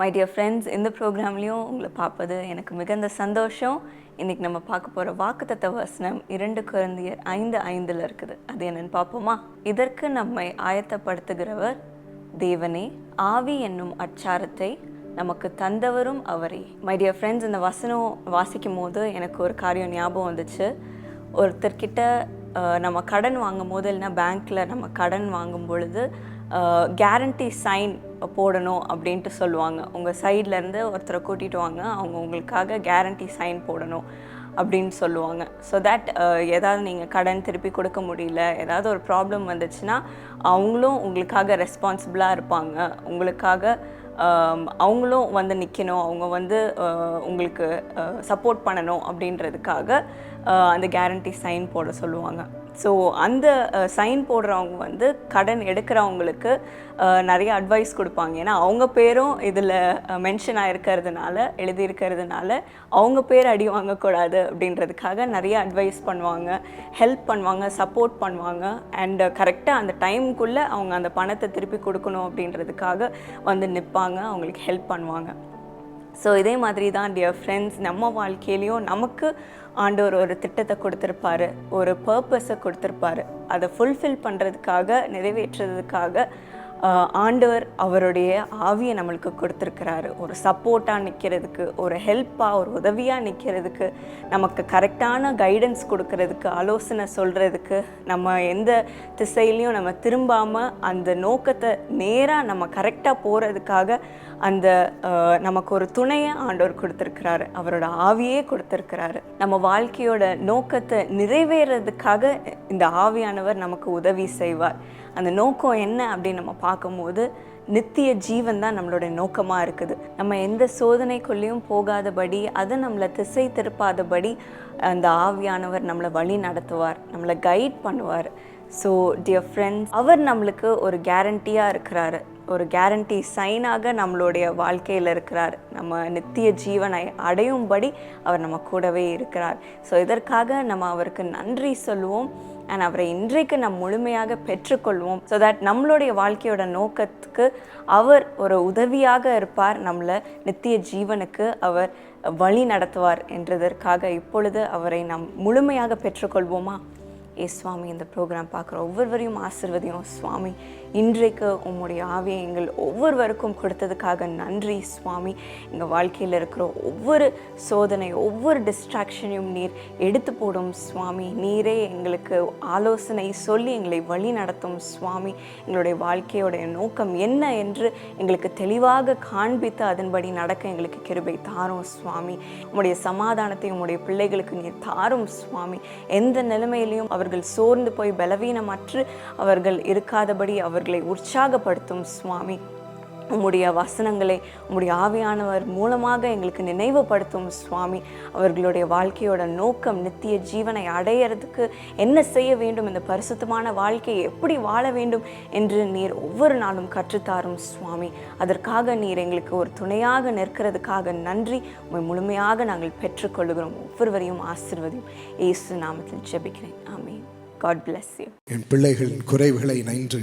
My dear friends இந்த ப்ரோக்ராம்லேயும் உங்களை பார்ப்பது எனக்கு மிகுந்த சந்தோஷம். இன்றைக்கி நம்ம பார்க்க போகிற வாக்குத்தத்த வசனம் இரண்டு குழந்தையர் ஐந்து ஐந்தில் இருக்குது. அது என்னன்னு பார்ப்போமா? இதற்கு நம்மை ஆயத்தப்படுத்துகிறவர் தேவனே ஆவி என்னும் அச்சாரத்தை நமக்கு தந்தவரும் அவரே. மை டியர் ஃப்ரெண்ட்ஸ் இந்த வசனம் வாசிக்கும் போது எனக்கு ஒரு காரியம் ஞாபகம் வந்துச்சு. ஒருத்தர்கிட்ட நம்ம கடன் வாங்கும் போது இல்லைன்னா பேங்க்கில் நம்ம கடன் வாங்கும் பொழுது கேரண்டி சைன் போடணும் அப்படின்ட்டு சொல்லுவாங்க. உங்கள் சைட்லேருந்து ஒருத்தரை கூட்டிகிட்டு வாங்க. அவங்க உங்களுக்காக கேரண்டி சைன் போடணும் அப்படின்னு சொல்லுவாங்க. ஸோ தட் ஏதாவது நீங்கள் கடன் திருப்பி கொடுக்க முடியல ஏதாவது ஒரு ப்ராப்ளம் வந்துச்சுன்னா அவங்களும் உங்களுக்காக ரெஸ்பான்சிபிளாக இருப்பாங்க. உங்களுக்காக அவங்களும் வந்து நிற்கணும் அவங்க வந்து உங்களுக்கு சப்போர்ட் பண்ணணும் அப்படின்றதுக்காக அந்த கேரண்டி சைன் போட சொல்லுவாங்க. ஸோ அந்த சைன் போடுறவங்க வந்து கடன் எடுக்கிறவங்களுக்கு நிறைய அட்வைஸ் கொடுப்பாங்க. ஏன்னா அவங்க பேரும் இதில் மென்ஷன் ஆகிருக்கிறதுனால எழுதியிருக்கிறதுனால அவங்க பேர் அடி வாங்கக்கூடாது அப்படின்றதுக்காக நிறைய அட்வைஸ் பண்ணுவாங்க. ஹெல்ப் பண்ணுவாங்க சப்போர்ட் பண்ணுவாங்க. அண்ட் கரெக்டாக அந்த டைமுக்குள்ளே அவங்க அந்த பணத்தை திருப்பி கொடுக்கணும் அப்படின்றதுக்காக வந்து நிற்பாங்க அவங்களுக்கு ஹெல்ப் பண்ணுவாங்க. ஸோ இதே மாதிரி தான் டியர் ஃப்ரெண்ட்ஸ் நம்ம வாழ்க்கையிலையும் நமக்கு ஆண்டவர் ஒரு திட்டத்தை கொடுத்துருப்பாரு ஒரு பர்பஸை கொடுத்துருப்பாரு. அதை ஃபுல்ஃபில் பண்ணுறதுக்காக நிறைவேற்றுறதுக்காக ஆண்டவர் அவருடைய ஆவியை நம்மளுக்கு கொடுத்துருக்கிறாரு. ஒரு சப்போர்ட்டாக நிற்கிறதுக்கு ஒரு ஹெல்ப்பாக ஒரு உதவியாக நிற்கிறதுக்கு நமக்கு கரெக்டான கைடன்ஸ் கொடுக்கறதுக்கு ஆலோசனை சொல்கிறதுக்கு நம்ம எந்த திசையிலையும் நம்ம திரும்பாமல் அந்த நோக்கத்தை நேராக நம்ம கரெக்டாக போகிறதுக்காக அந்த நமக்கு ஒரு துணையை ஆண்டவர் கொடுத்துருக்கிறாரு. அவரோட ஆவியே கொடுத்துருக்கிறாரு. நம்ம வாழ்க்கையோட நோக்கத்தை நிறைவேறதுக்காக இந்த ஆவியானவர் நமக்கு உதவி செய்வார். அந்த நோக்கம் என்ன அப்படின்னு நம்ம பார்க்கும்போது நித்திய ஜீவன் தான் நம்மளுடைய நோக்கமாக இருக்குது. நம்ம எந்த சோதனைக்குள்ளேயும் போகாதபடி அது நம்மளை திசை திருப்பாதபடி அந்த ஆவியானவர் நம்மளை வழி நடத்துவார் நம்மளை கைட் பண்ணுவார். ஸோ டியர் ஃப்ரெண்ட்ஸ் அவர் நம்மளுக்கு ஒரு கேரண்டியாக இருக்கிறாரு. ஒரு கேரண்டி சைனாக நம்மளுடைய வாழ்க்கையில் இருக்கிறார். நம்ம நித்திய ஜீவனை அடையும்படி அவர் நம்ம கூடவே இருக்கிறார். ஸோ இதற்காக நம்ம அவருக்கு நன்றி சொல்லுவோம். அண்ட் அவரை இன்றைக்கு நம் முழுமையாக பெற்றுக்கொள்வோம். ஸோ தட் நம்மளுடைய வாழ்க்கையோட நோக்கத்துக்கு அவர் ஒரு உதவியாக இருப்பார். நம்மளை நித்திய ஜீவனுக்கு அவர் வழி நடத்துவார் என்றதற்காக இப்பொழுது அவரை நாம் முழுமையாக பெற்றுக்கொள்வோமா? ஏ சுவாமி இந்த ப்ரோக்ராம் பார்க்குற ஒவ்வொருவரையும் ஆசிர்வதியும். சுவாமி இன்றைக்கு உம்முடைய ஆவியை எங்கள் ஒவ்வொருவருக்கும் கொடுத்ததுக்காக நன்றி சுவாமி. எங்கள் வாழ்க்கையில் இருக்கிற ஒவ்வொரு சோதனை ஒவ்வொரு டிஸ்ட்ராக்ஷனையும் நீர் எடுத்து போடும். சுவாமி நீரே எங்களுக்கு ஆலோசனை சொல்லி எங்களை வழி நடத்தும். சுவாமி எங்களுடைய வாழ்க்கையோடைய நோக்கம் என்ன என்று எங்களுக்கு தெளிவாக காண்பித்து அதன்படி நடக்க எங்களுக்கு கிருபை தாரும். சுவாமி உங்களுடைய சமாதானத்தை உங்களுடைய பிள்ளைகளுக்கு நீர் தாரும். சுவாமி எந்த நிலைமையிலையும் அவர்கள் சோர்ந்து போய் பலவீனமற்று அவர்கள் இருக்காதபடி அவர்களை உற்சாகப்படுத்தும் சுவாமி. உம்முடைய வசனங்களை உம்முடைய ஆவியானவர் மூலமாக எங்களுக்கு நினைவுபடுத்தும் சுவாமி. அவர்களுடைய வாழ்க்கையோட நோக்கம் நித்திய ஜீவனை அடையிறதுக்கு என்ன செய்ய வேண்டும் இந்த பரிசுத்தமான வாழ்க்கையை எப்படி வாழ வேண்டும் என்று நீர் ஒவ்வொரு நாளும் கற்றுத்தாரும் சுவாமி. அதற்காக நீர் எங்களுக்கு ஒரு துணையாக நிற்கிறதுக்காக நன்றி. உண்மை முழுமையாக நாங்கள் பெற்றுக்கொள்கிறோம். ஒவ்வொருவரையும் ஆசிர்வதியும். இயேசு நாமத்தில் ஜெபிக்கிறேன். ஆமே காட் பிளஸ் யூ என் பிள்ளைகளின் குறைவுகளை நன்று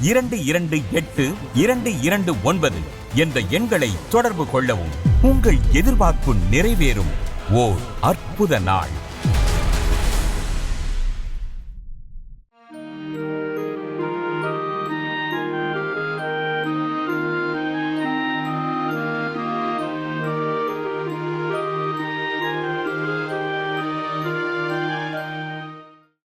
இரண்டு இரண்டு எட்டு இரண்டு இரண்டு ஒன்பது என்ற எண்களை தொடர்பு கொள்ளவும். உங்கள் எதிர்பார்ப்பு நிறைவேறும். ஓர் அற்புத நாள்.